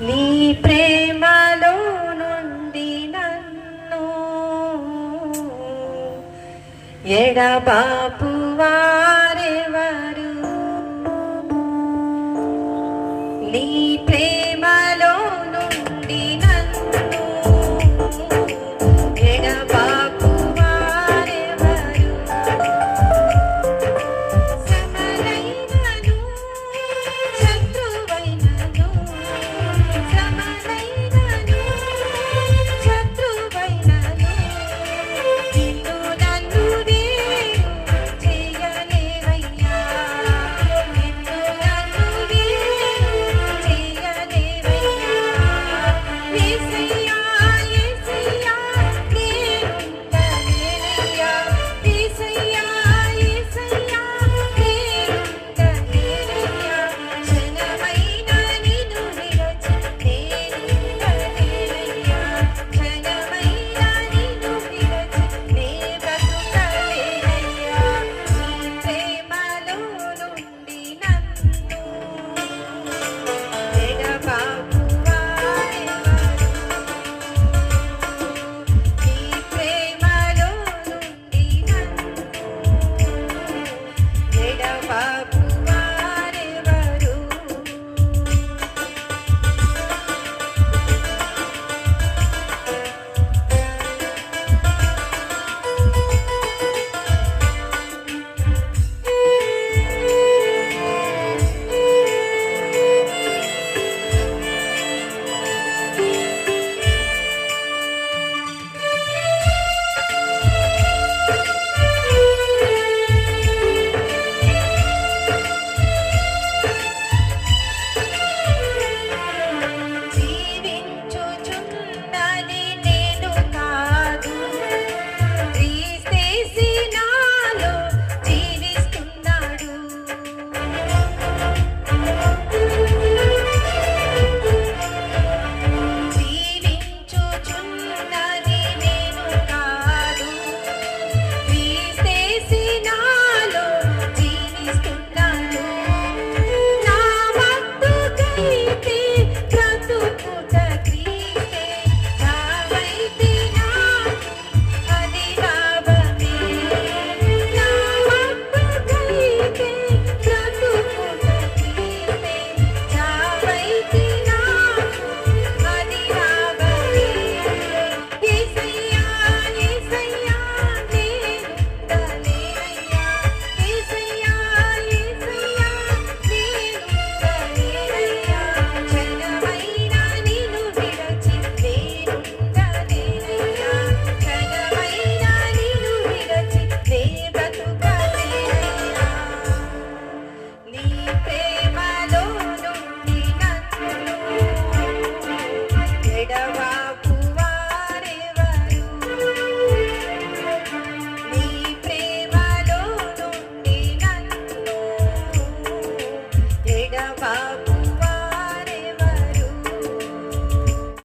నీ ప్రేమలో నుండి నన్ను ఎడబాపు వారెవరు? నీ ప్రేమ